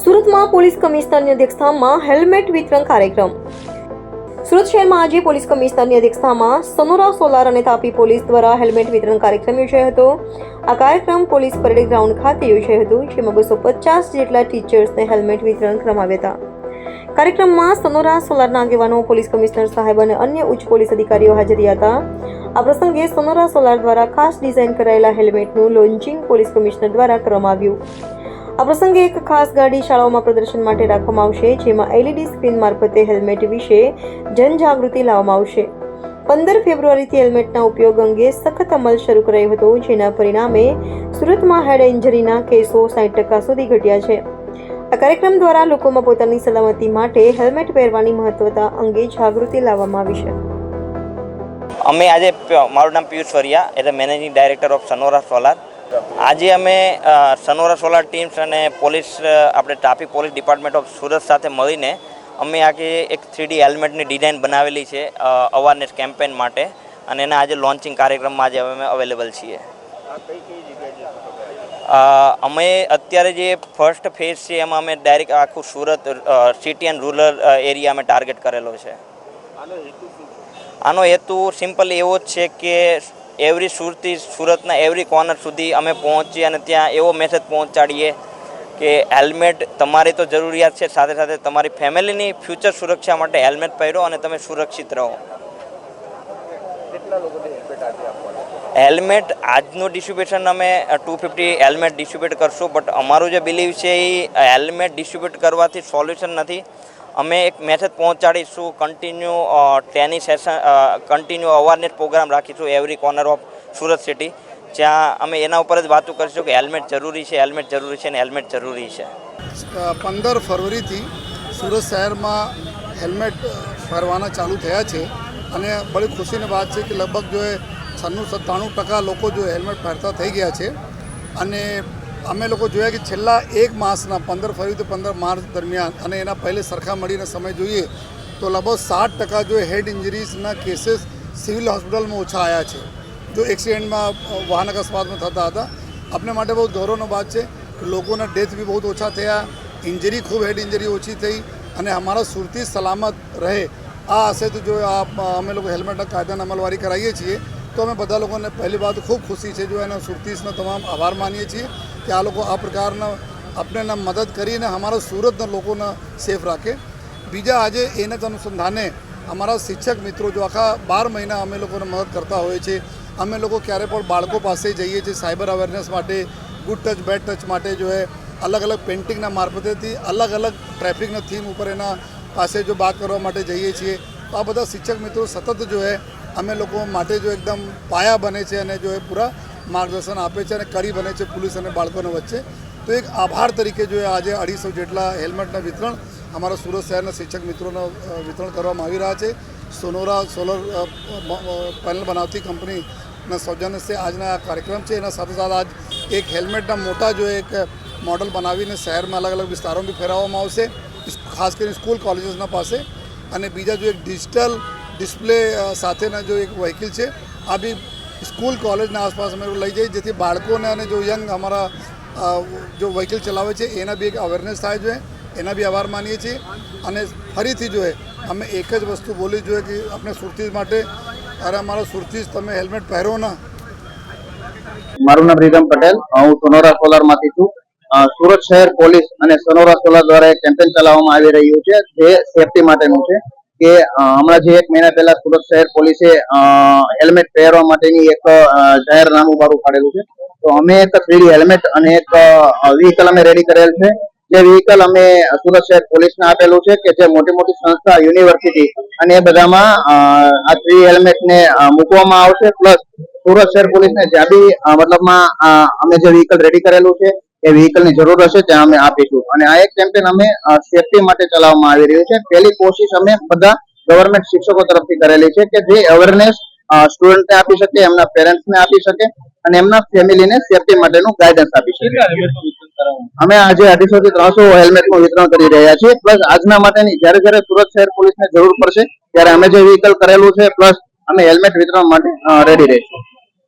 સુરતમાં પોલીસ કમિશનરની અધ્યક્ષતામાં હેલ્મેટ વિતરણ કાર્યક્રમ. સુરત શહેરમાં આજે પોલીસ કમિશનરની અધ્યક્ષતામાં સનોરા સોલાર અને તાપી પોલીસ દ્વારા હેલ્મેટ વિતરણ કાર્યક્રમ યોજાયો હતો. આ કાર્યક્રમ પોલીસ પરેડ ગ્રાઉન્ડ ખાતે યોજાયો હતો, જેમાં બસો પચાસ જેટલા ટીચર્સને હેલ્મેટ વિતરણ કરવામાં હતા. કાર્યક્રમમાં સનોરા સોલારના આગેવાનો, પોલીસ કમિશનર સાહેબ અને અન્ય ઉચ્ચ પોલીસ અધિકારીઓ હાજર હતા. આ પ્રસંગે સનોરા સોલાર દ્વારા ખાસ ડિઝાઇન કરાયેલા હેલ્મેટનું લોન્ચિંગ પોલીસ કમિશનર દ્વારા કરવામાં આવ્યું. આ પ્રસંગે એક ખાસ ગાડી શાળાઓમાં પ્રદર્શન માટે રાખવામાં આવશે, જેમાં એલઈડી સ્ક્રીન મારફતે હેલ્મેટ વિશે જનજાગૃતિ લાવવામાં આવશે. પંદર ફેબ્રુઆરીથી હેલ્મેટના ઉપયોગ અંગે સખત અમલ શરૂ કરાયો હતો, જેના પરિણામે સુરતમાં હેડ ઇન્જરીના કેસો સાઠ ટકા સુધી ઘટ્યા છે. આ કાર્યક્રમ દ્વારા લોકોમાં પોતાની સલામતી માટે હેલ્મેટ પહેરવાની મહત્વતા અંગે જાગૃતિ લાવવામાં આવી છે. અમે આજે મારું નામ પિયુષ વરિયા, એટલે managing director of Sanora solar. આજે અમે સનોરા સોલાર ટીમ્સ અને પોલીસ આપણે traffic police department of Surat સાથે મળીને અમે આખી એક થ્રીડી હેલ્મેટની ડિઝાઇન બનાવેલી છે અવારનેસ કેમ્પેન માટે. અને એના આજે લોન્ચિંગ કાર્યક્રમમાં આજે અમે અવેલેબલ છીએ. અમે અત્યારે જે ફર્સ્ટ ફેઝ છે એમાં અમે ડાયરેક્ટ આખું Surat city and rural area અમે ટાર્ગેટ કરેલો છે. આનો હેતુ સિમ્પલ એવો જ છે કે એવરી સુરતી સુરતના એવરી કોર્નર સુધી અમે પહોંચીએ અને ત્યાં એવો મેસેજ પહોંચાડીએ કે હેલ્મેટ તમારી તો જરૂરિયાત છે સાથે સાથે તમારી ફેમિલીની ફ્યુચર સુરક્ષા માટે હેલ્મેટ પહેરો અને તમે સુરક્ષિત રહો. હેલ્મેટ આજનું ડિસ્ટ્રીબ્યુશન અમે ટુ ફિફ્ટી હેલ્મેટ ડિસ્ટ્રીબ્યુટ કરશું બટ અમારું જે બિલીવ છે એ હેલ્મેટ ડિસ્ટ્રીબ્યુટ કરવાથી સોલ્યુશન નથી. અમે એક message પહોંચાડીશું continue training session continue awareness programme રાખીશું every corner of Surat city જ્યાં અમે એના ઉપર જ વાતો કરીશું કે હેલ્મેટ જરૂરી છે હેલ્મેટ જરૂરી છે અને હેલ્મેટ જરૂરી છે. પંદર ફરવરીથી સુરત શહેરમાં હેલ્મેટ ફરવાના ચાલુ થયા છે અને બડી ખુશીની વાત છે કે લગભગ જો એ છન્નું, સત્તાણું ટકા લોકો જો હેલ્મેટ પહેરતા થઈ ગયા છે. અને અમે લોકો જોયા કે છેલ્લા એક માસના, પંદર ફરીથી પંદર માર્ચ દરમિયાન અને એના પહેલે સરખા મળીને સમય જોઈએ તો લગભગ સાત ટકા જો હેડ ઇન્જરીઝના કેસીસ સિવિલ હોસ્પિટલમાં ઓછા આવ્યા છે. જો એક્સિડન્ટમાં વાહન અકસ્માતમાં થતા હતા. આપણે માટે બહુ ગૌરવનો વાત છે લોકોના ડેથ બી બહુ ઓછા થયા, ઇન્જરી ખૂબ હેડ ઇન્જરી ઓછી થઈ અને અમારા સુરતી સલામત રહે. આ આશયથી જો આ અમે લોકો હેલ્મેટ કાયદાની અમલવારી કરાવીએ છીએ, તો અમે બધા લોકોને પહેલી વાત ખૂબ ખુશી છે. જો એના સુરતીસનો તમામ આભાર માનીએ છીએ. કે આ લોકો આ પ્રકારના આપણને મદદ કરીને અમારા સુરતના લોકોને સેફ રાખે. બીજા આજે એને જ અનુસંધાને અમારા શિક્ષક મિત્રો જો આખા બાર મહિના અમે લોકોને મદદ કરતા હોઈએ છીએ અમે લોકો ક્યારે પણ બાળકો પાસે જઈએ છીએ સાયબર અવેરનેસ માટે, ગુડ ટચ, બેડ ટચ માટે જો એ અલગ અલગ પેઇન્ટિંગના મારફતેથી અલગ અલગ ટ્રાફિકના થીમ ઉપર એના પાસે જો વાત કરવા માટે જઈએ છીએ. તો આ બધા શિક્ષક મિત્રો સતત જો એ અમે લોકો માટે જો એકદમ પાયા બને છે અને જો એ પૂરા માર્ગદર્શન આપે છે અને કડી બને છે પોલીસ અને બાળકોને વચ્ચે. તો એક આભાર તરીકે જો આજે અઢીસો જેટલા હેલ્મેટના વિતરણ અમારા સુરત શહેરના શિક્ષક મિત્રોને વિતરણ કરવામાં આવી રહ્યા છે. સોનોરા સોલર પેનલ બનાવતી કંપનીના સૌજન્યથી આજના આ કાર્યક્રમ છે. એના સાથે સાથે આજ એક હેલ્મેટના મોટા જો એક મોડલ બનાવીને શહેરમાં અલગ અલગ વિસ્તારોમાં બી ફેરવવામાં આવશે. ખાસ કરીને સ્કૂલ કોલેજીસના પાસે. અને બીજા જો એક ડિજિટલ ડિસ્પ્લે સાથેના જો એક વ્હીકલ છે, આ બી સ્કૂલ, કોલેજના આસપાસ અમે લઈ જઈએ, જેથી બાળકોને અને જો યંગ અમારા જો વ્હીકલ ચલાવે છે, એના બી એક અવેરનેસ થાય જોઈએ, એના બી આભાર માનીએ છીએ. અને ફરીથી જોઈએ અમે એક જ વસ્તુ બોલી જોઈએ કે આપણે સુરતીજ માટે, અરે અમારા સુરતીજ તમે હેલ્મેટ પહેરો ના. મારું નામ રીગમ પટેલ, હું સોનોરા સોલારમાંથી છું. સુરત શહેર પોલીસ અને સોનોરા સોલાર દ્વારા એક કેમ્પેન ચલાવવામાં આવી રહ્યું છે, જે સેફટી માટેનું છે. કે હમણાં જે એક મહિના પહેલા સુરત શહેર પોલીસે હેલ્મેટ પહેરવા માટેની એક જાહેરનામું બહાર પાડેલું છે. તો અમે એક થ્રીડી હેલ્મેટ અને એક વ્હીકલ અમે રેડી કરેલ છે. જે વ્હીકલ અમે સુરત શહેર પોલીસને આપેલું છે કે જે મોટી મોટી સંસ્થા યુનિવર્સિટી અને એ બધામાં આ થ્રી હેલ્મેટને મૂકવામાં આવશે. પ્લસ સુરત શહેર પોલીસને જ્યાં બી મતલબમાં અમે જે વ્હીકલ રેડી કરેલું છે એ વ્હીકલની જરૂર હશે ત્યાં અમે આપીશું. અને આ એક કેમ્પેન અમે સેફટી માટે ચલાવવામાં આવી રહ્યું છે. પહેલી કોશિશ અમે બધા ગવર્મેન્ટ શિક્ષકો તરફથી કરેલી છે કે જે અવેરનેસ સ્ટુડન્ટને આપી શકે એમના પેરેન્ટ્સને આપી શકે અને એમના ફેમિલીને સેફટી માટેનું ગાઈડન્સ આપી શકે. અમે આજે અઢીસો થી ત્રણસો હેલ્મેટનું વિતરણ કરી રહ્યા છીએ. પ્લસ આજના માટેની જ્યારે જ્યારે સુરત શહેર પોલીસને જરૂર પડશે ત્યારે અમે જે વ્હીકલ કરેલું છે પ્લસ અમે હેલ્મેટ વિતરણ માટે રેડી રહીશું.